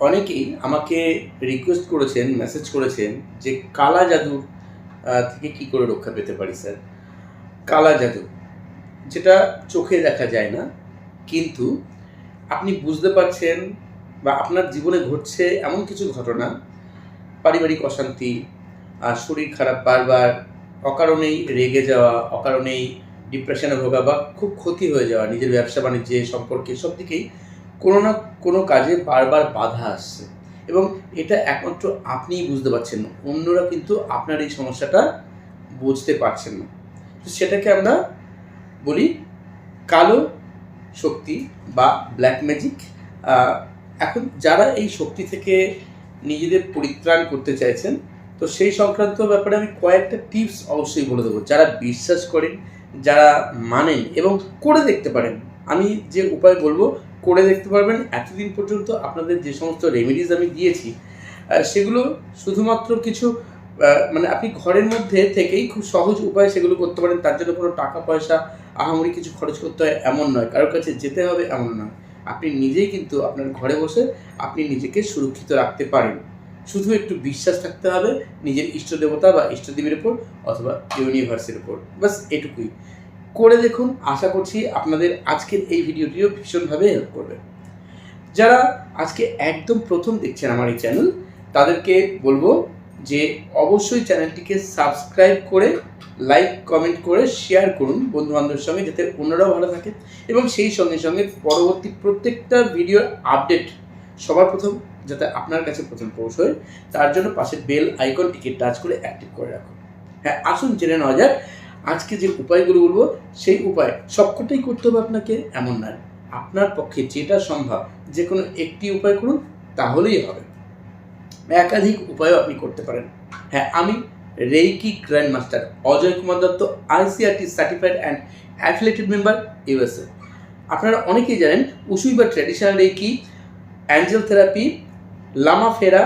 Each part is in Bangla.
অনেকেই আমাকে রিকোয়েস্ট করেছেন মেসেজ করেছেন যে কালা জাদুর থেকে কি করে রক্ষা পেতে পারি স্যার কালা জাদু, যেটা চোখে দেখা যায় না, কিন্তু আপনি বুঝতে পারছেন বা আপনার জীবনে ঘটছে এমন কিছু ঘটনা, পারিবারিক অশান্তি শরীর খারাপ বারবার, অকারণেই রেগে যাওয়া, অকারণেই ডিপ্রেশনে ভোগা বা খুব ক্ষতি হয়ে যাওয়া, নিজের ব্যবসা বাণিজ্যে, সম্পর্কে সব দিকেই কোনো না কোনো কাজে বারবার বাধা আসছে। এবং এটা একমাত্র আপনিই বুঝতে পারছেন না, অন্যরা কিন্তু আপনার এই সমস্যাটা বুঝতে পারছেন না। তো সেটাকে আমরা বলি কালো শক্তি বা ব্ল্যাক ম্যাজিক এখন যারা এই শক্তি থেকে নিজেদের পরিত্রাণ করতে চাইছেন, তো সেই সংক্রান্ত ব্যাপারে আমি কয়েকটা টিপস অবশ্যই বলে দেবো। যারা বিশ্বাস করেন, যারা মানেন এবং করে দেখতে পারেন, আমি যে উপায় বলব করে দেখতে পারবেন। এতদিন পর্যন্ত আপনাদের যে সমস্ত রেমেডিজ আমি দিয়েছি সেগুলো শুধুমাত্র কিছু মানে আপনি ঘরের মধ্যে থেকেই খুব সহজ উপায়ে সেগুলো করতে পারেন। তার জন্য কোনো টাকা, পয়সা, আহামরি কিছু খরচ করতে হয় এমন নয়। কারোর কাছে যেতে হবে এমন নয়। আপনি নিজেই কিন্তু আপনার ঘরে বসে আপনি নিজেকে সুরক্ষিত রাখতে পারেন। শুধু একটু বিশ্বাস থাকতে হবে নিজের ইষ্ট দেবতা বা ইষ্টদেবীর উপর অথবা ইউনিভার্সের উপর। বাস এটুকুই। করে দেখুন। আশা করছি আপনাদের আজকের এই ভিডিওটিও ভীষণভাবে হেল্প করবে। যারা আজকে একদম প্রথম দেখছেন আমার এই চ্যানেল তাদেরকে বলব যে অবশ্যই চ্যানেলটিকে সাবস্ক্রাইব করে লাইক কমেন্ট করে শেয়ার করুন বন্ধু বান্ধবের সঙ্গে যাতে অন্যরাও ভালো থাকে। এবং সেই সঙ্গে সঙ্গে পরবর্তী প্রত্যেকটা ভিডিওর আপডেট সবার প্রথম যাতে আপনার কাছে প্রথম পৌঁছয়, তার জন্য পাশে বেল আইকনটিকে টাচ করে অ্যাক্টিভ করে রাখুন। হ্যাঁ আসুন জেনে নেওয়া যাক আজকে যে উপায়গুলো বলব, সেই উপায় সবকটাই করতে হবে আপনাকে এমন নয়। আপনার পক্ষে যেটা সম্ভব যে কোনো একটি উপায় করুন, তাহলেই হবে। একাধিক উপায়ও আপনি করতে পারেন। হ্যাঁ আমি Reiki grand master Ajay Kumar Dutta ICRT certified and affiliated member USA আপনারা অনেকেই জানেন, উসুই বা traditional Reiki angel therapy Lama Fera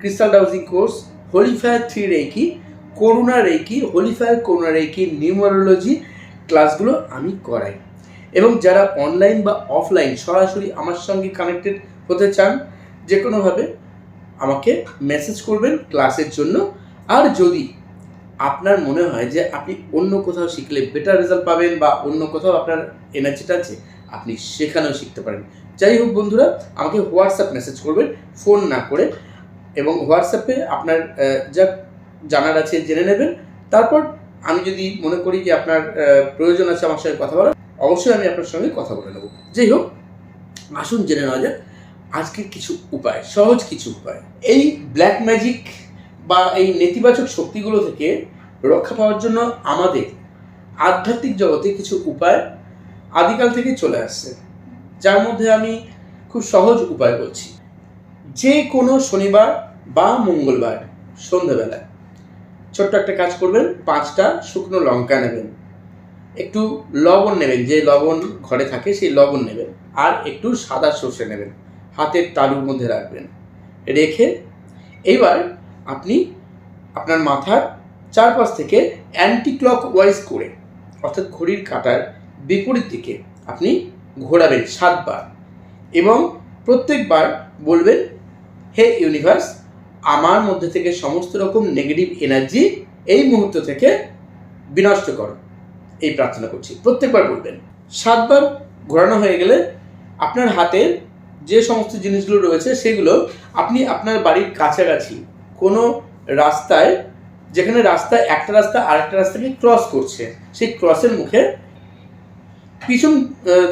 crystal dowsing course holy fire three Reiki Karuna Reiki holy fire Karuna Reiki, numerology ক্লাসগুলো আমি করাই। এবং যারা অনলাইন বা অফলাইন সরাসরি আমার সঙ্গে কানেক্টেড হতে চান যে কোনোভাবে আমাকে মেসেজ করবেন ক্লাসের জন্য। আর যদি আপনার মনে হয় যে আপনি অন্য কোথাও শিখলে বেটার রেজাল্ট পাবেন বা অন্য কোথাও আপনার এনার্জিটা আছে আপনি সেখানেও শিখতে পারেন। যাই হোক বন্ধুরা, আমাকে হোয়াটসঅ্যাপ মেসেজ করবেন ফোন না করে। এবং হোয়াটসঅ্যাপে আপনার যা জানার আছে, জেনে নেবেন। তারপর আমি যদি মনে করি যে আপনার প্রয়োজন আছে আমার সঙ্গে কথা বলার, অবশ্যই আমি আপনার সঙ্গে কথা বলে নেব। যাই হোক, আসুন জেনে নেওয়া যাক আজকের কিছু উপায়, সহজ কিছু উপায়। এই ব্ল্যাক ম্যাজিক বা এই নেতিবাচক শক্তিগুলো থেকে রক্ষা পাওয়ার জন্য আমাদের আধ্যাত্মিক জগতে কিছু উপায় আদিকাল থেকে চলে আসছে। যার মধ্যে আমি খুব সহজ উপায় বলছি। যে কোনো শনিবার বা মঙ্গলবার, সন্ধ্যাবেলায়। ছোট্ট একটা কাজ করবেন, পাঁচটা শুকনো লঙ্কা নেবেন। একটু লবণ নেবেন, যে লবণ ঘরে থাকে সেই লবণ নেবেন, আর একটু সাদা সর্ষে নেবেন, হাতের তালুর মধ্যে রাখবেন। রেখে এইবার আপনি আপনার মাথার চারপাশ থেকে অ্যান্টি ক্লক ওয়াইজ করে, অর্থাৎ ঘড়ির কাঁটার বিপরীত দিকে আপনি ঘোরাবেন সাতবার এবং প্রত্যেকবার বলবেন, হে ইউনিভার্স আমার মধ্যে থেকে সমস্ত রকম নেগেটিভ এনার্জি এই মুহূর্ত থেকে বিনষ্ট করো। এই প্রার্থনা করছি। প্রত্যেকবার বলবেন। সাতবার ঘোরানো হয়ে গেলে আপনার হাতের যে সমস্ত জিনিসগুলো রয়েছে সেগুলো আপনি আপনার বাড়ির কাছাকাছি কোনো রাস্তায়, যেখানে রাস্তা একটা রাস্তা আরেকটা রাস্তাকে ক্রস করছে, সেই ক্রসের মুখে পিছন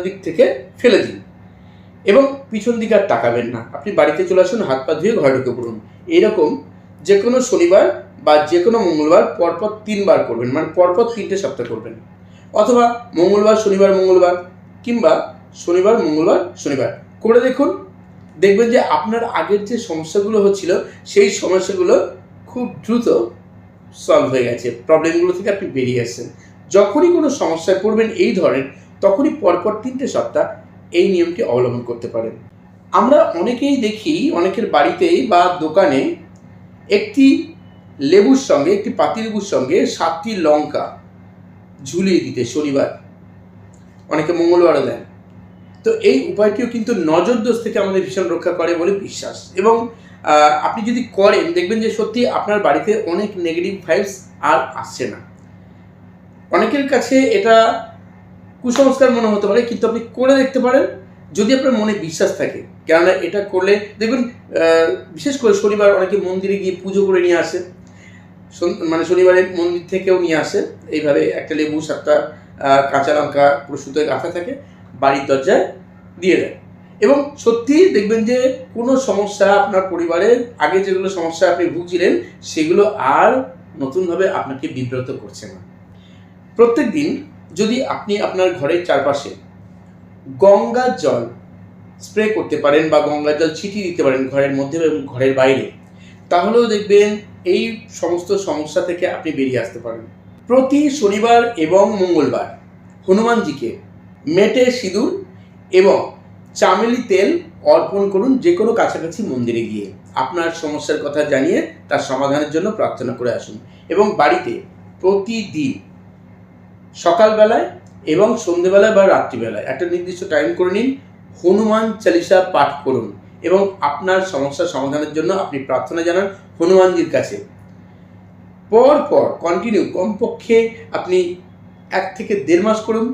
দিক থেকে ফেলে দিন। এবং পিছন দিকে আর তাকাবেন না। আপনি বাড়িতে চলে আসুন, হাত পা ধুয়ে ঘরে ঢুকে পড়ুন। এইরকম যে কোনো শনিবার বা যে কোনো মঙ্গলবার পরপর তিনবার করবেন মানে পরপর তিনটে সপ্তাহ করবেন। অথবা মঙ্গলবার, শনিবার, মঙ্গলবার কিংবা শনিবার, মঙ্গলবার, শনিবার। করে দেখুন, দেখবেন যে আপনার আগের যে সমস্যাগুলো হচ্ছিল, সেই সমস্যাগুলো খুব দ্রুত সলভ হয়ে গেছে। প্রবলেমগুলো থেকে আপনি বেরিয়ে আসছেন। যখনই কোনো সমস্যায় পড়বেন এই ধরনের, তখনই পরপর তিনটে সপ্তাহ এই নিয়মটি অবলম্বন করতে পারেন। আমরা অনেকেই দেখি, অনেকের বাড়িতেই বা দোকানে একটি লেবুর সঙ্গে, একটি পাতিলেবুর সঙ্গে সাতটি লঙ্কা ঝুলিয়ে দিতে শনিবার। অনেকে মঙ্গলবারও দেন। তো এই উপায়টিও কিন্তু নজরদোষ থেকে আমাদের ভীষণ রক্ষা করে বলে বিশ্বাস। এবং আপনি যদি করেন, দেখবেন যে সত্যি আপনার বাড়িতে অনেক নেগেটিভ ভাইবস আর আসছে না। অনেকের কাছে এটা কুসংস্কার মনে হতে পারে, কিন্তু আপনি করে দেখতে পারেন। যদি আপনার মনে বিশ্বাস থাকে, কেননা এটা করলে দেখবেন বিশেষ করে শনিবার অনেকে মন্দিরে গিয়ে পুজো করে নিয়ে আসে। মানে শনিবারে মন্দির থেকেও নিয়ে আসে। এইভাবে একটা লেবু, সাতটা কাঁচা লঙ্কা প্রস্তুত গাঁথা থাকে, বাড়ির দরজায় দিয়ে দেয়। এবং সত্যি দেখবেন যে, কোনো সমস্যা আপনার পরিবারের আগে যেগুলো সমস্যা আপনি ভুগছিলেন, সেগুলো আর নতুনভাবে আপনাকে বিব্রত করছে না। প্রত্যেক দিন যদি আপনি আপনার ঘরের চারপাশে গঙ্গার জল স্প্রে করতে পারেন বা গঙ্গার জল ছিটিয়ে দিতে পারেন ঘরের মধ্যে এবং ঘরের বাইরে, তাহলেও দেখবেন এই সমস্ত সমস্যা থেকে আপনি বেরিয়ে আসতে পারেন। প্রতি শনিবার এবং মঙ্গলবার হনুমানজিকে মেটে সিঁদুর এবং চামেলি তেল অর্পণ করুন যে কোনো কাছাকাছি মন্দিরে গিয়ে। আপনার সমস্যার কথা জানিয়ে তার সমাধানের জন্য প্রার্থনা করে আসুন এবং বাড়িতে প্রতিদিন সকালবেলায় এবং সন্ধেবেলায় বা রাত্রিবেলায়। একটা নির্দিষ্ট টাইম করে নিন, হনুমান চালিসা পাঠ করুন এবং আপনার সমস্যার সমাধানের জন্য আপনি প্রার্থনা জানান হনুমানজির কাছে। পর পর কন্টিনিউ কমপক্ষে আপনি এক থেকে দেড় মাস করুন।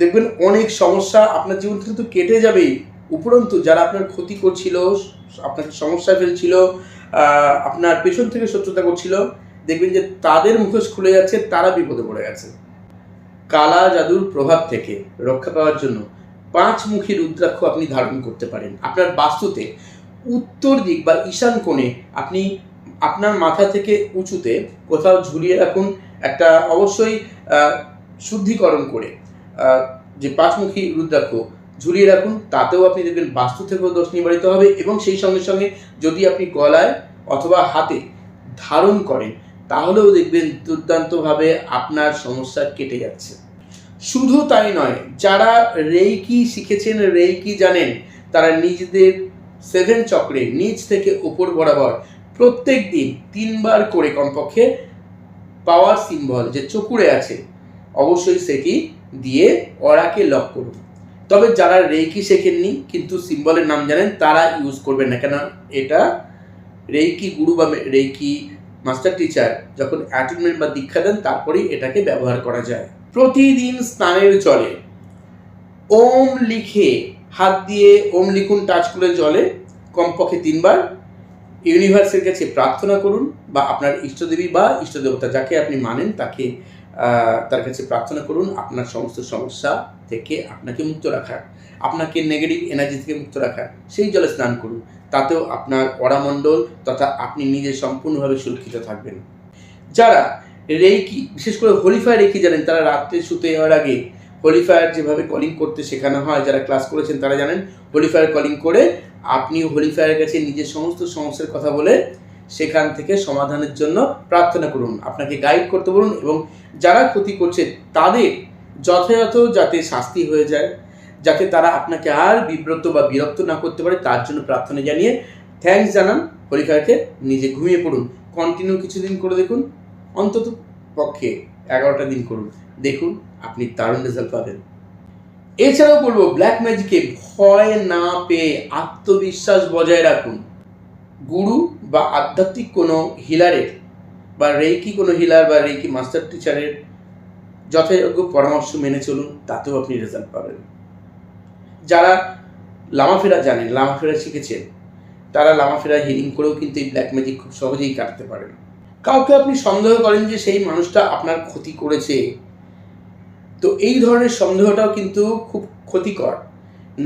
দেখবেন অনেক সমস্যা আপনার জীবন থেকে তো কেটে যাবেই উপরন্তু যারা আপনার ক্ষতি করছিল আপনাকে সমস্যায় ফেলছিল আপনার পেছন থেকে শত্রুতা করছিল, দেখবেন যে তাদের মুখোশ খুলে যাচ্ছে, তারা বিপদে পড়ে গেছে। কালা জাদুর প্রভাব থেকে রক্ষা পাওয়ার জন্য পাঁচমুখী রুদ্রাক্ষ আপনি ধারণ করতে পারেন। আপনার বাস্তুতে উত্তর দিক বা ঈশান কোণে আপনি আপনার মাথা থেকে উঁচুতে কোথাও ঝুলিয়ে রাখুন। একটা অবশ্যই শুদ্ধিকরণ করে যে পাঁচমুখী রুদ্রাক্ষ ঝুলিয়ে রাখুন, তাতেও আপনি দেখবেন বাস্তু থেকেও দোষ নিবারিত হবে এবং সেই সঙ্গে সঙ্গে যদি আপনি গলায় অথবা হাতে ধারণ করেন তাহলেও দেখবেন দুর্দান্তভাবে আপনার সমস্যা কেটে যাচ্ছে। শুধু তাই নয়, যারা রেইকি শিখেছেন, রেইকি জানেন, তারা নিজেদের সেভেন চক্রে নিচ থেকে ওপর বরাবর প্রত্যেক দিন তিনবার করে কমপক্ষে পাওয়ার সিম্বল যে চকুরে আছে, অবশ্যই সেটি দিয়ে অরাকে লক করুন। তবে যারা রেইকি শেখেননি, কিন্তু সিম্বলের নাম জানেন, তারা ইউজ করবেন না। কেন? এটা রেইকি গুরু বা রেইকি মাস্টার টিচার যখন অ্যাটেনমেন্ট বা দীক্ষা দেন, তারপরেই এটাকে ব্যবহার করা যায়। প্রতিদিন স্নানের জলে ওম লিখে, হাত দিয়ে ওম লিখুন, টাচ করে জলে কমপক্ষে তিনবার। ইউনিভার্সের কাছে প্রার্থনা করুন বা আপনার ইষ্টদেবী বা ইষ্টদেবতা যাকে আপনি মানেন, তাকে তার কাছে প্রার্থনা করুন, আপনার সমস্ত সমস্যা থেকে আপনাকে মুক্ত রাখার। আপনাকে নেগেটিভ এনার্জি থেকে মুক্ত রাখার। সেই জলে স্নান করুন। তাতেও আপনার অরামণ্ডল তথা আপনি নিজে সম্পূর্ণভাবে সুরক্ষিত থাকবেন। যারা রেইকি, বিশেষ করে হোলিফায়ার রেখি জানেন, তারা রাত্রে শুতে যাওয়ার আগে হোলিফায়ার যেভাবে কলিং করতে শেখানো হয়, যারা ক্লাস করেছেন তারা জানেন, হোলিফায়ার কলিং করে আপনি হোলিফায়ারের কাছে নিজের সমস্ত সমস্যার কথা বলে সেখান থেকে সমাধানের জন্য প্রার্থনা করুন। আপনাকে গাইড করতে বলুন এবং যারা ক্ষতি করছে তাদের যথাযথ যাতে শাস্তি হয়ে যায়। যাতে তারা আপনাকে আর বিব্রত বা বিরক্ত না করতে পারে, তার জন্য প্রার্থনা জানিয়ে থ্যাঙ্কস জানান। হরিফায়ারকে নিজে ঘুমিয়ে পড়ুন। কন্টিনিউ কিছুদিন করে দেখুন। অন্তত পক্ষে এগারোটা দিন করুন। দেখুন আপনি দারুণ রেজাল্ট পাবেন। এছাড়াও বলব ব্ল্যাক ম্যাজিকে ভয় না পেয়ে আত্মবিশ্বাস বজায় রাখুন। গুরু বা আধ্যাত্মিক কোনো হিলারের বা রেইকি কোনো হিলার বা রেইকি মাস্টার টিচারের যথাযোগ্য পরামর্শ মেনে চলুন, তাতেও আপনি রেজাল্ট পাবেন। যারা লামাফেরা জানেন লামাফেরা শিখেছেন, তারা লামাফেরা হিলিং করেও কিন্তু এই ব্ল্যাক ম্যাজিক খুব সহজেই কাটতে পারেন। কাউকে আপনি সন্দেহ করেন যে সেই মানুষটা আপনার ক্ষতি করেছে, তো এই ধরনের সন্দেহটাও কিন্তু খুব ক্ষতিকর।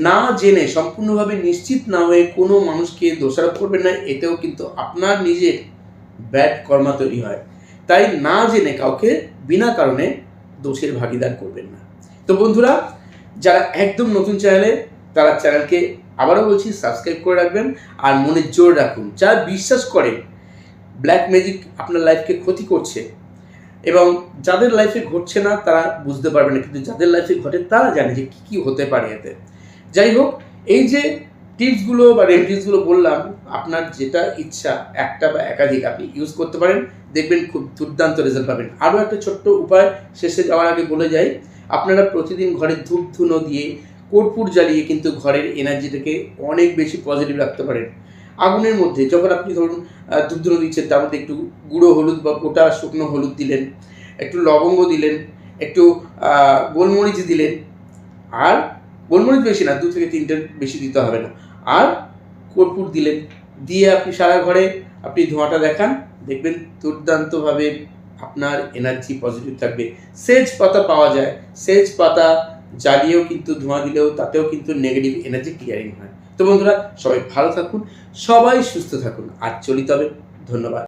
না জেনে, সম্পূর্ণভাবে নিশ্চিত না হয়ে কোনো মানুষকে দোষারোপ করবেন না, এতেও কিন্তু আপনার নিজের ব্যাড কর্মা তৈরি হয়। তাই না জেনে কাউকে বিনা কারণে দোষের ভাগিদার করবেন না। তো বন্ধুরা যারা একদম নতুন চ্যানেলে, তারা চ্যানেলকে আবারও বলছি সাবস্ক্রাইব করে রাখবেন আর মনে জোর রাখুন। যারা বিশ্বাস করেন ব্ল্যাক ম্যাজিক আপনার লাইফকে ক্ষতি করছে এবং যাদের লাইফে ঘটছে না, তারা বুঝতে পারবে না, কিন্তু যাদের লাইফে ঘটে, তারা জানে যে কী কী হতে পারে এতে। যাই হোক, এই যে টিপসগুলো বা রেমেডিসগুলো বললাম, আপনার যেটা ইচ্ছা, একটা বা একাধিক আপনি ইউজ করতে পারেন। দেখবেন খুব দুর্দান্ত রেজাল্ট পাবেন। আরও একটা ছোট্ট উপায় শেষে যাওয়ার আগে বলে যাই আপনারা প্রতিদিন ঘরে ধূপ ধুনো দিয়ে কর্পূর জ্বালিয়ে কিন্তু ঘরের এনার্জিটাকে অনেক বেশি পজিটিভ রাখতে পারেন। আগুনের মধ্যে যখন আপনি ধরুন ধূপ ধুনো দিচ্ছেন, তার মধ্যে একটু গুঁড়ো হলুদ বা গোটা শুকনো হলুদ দিলেন, একটু লবঙ্গ দিলেন, একটু গোলমরিচ দিলেন, আর গোলমরিচ বেশি না, দু থেকে তিনটে বেশি দিতে হবে না। আর কর্পূর দিলেন, দিয়ে আপনি সারা ঘরে আপনি ধোঁয়াটা দেখান, দেখবেন দুর্দান্তভাবে আপনার এনার্জি পজিটিভ থাকবে। সেজ পাতা পাওয়া যায়। সেজ পাতা জ্বালিয়েও কিন্তু ধোঁয়া দিলেও তাতেও কিন্তু নেগেটিভ এনার্জি ক্লিয়ারিং হয়। তো বন্ধুরা, সবাই ভালো থাকুন, সবাই সুস্থ থাকুন। আর চলিত হবে। ধন্যবাদ।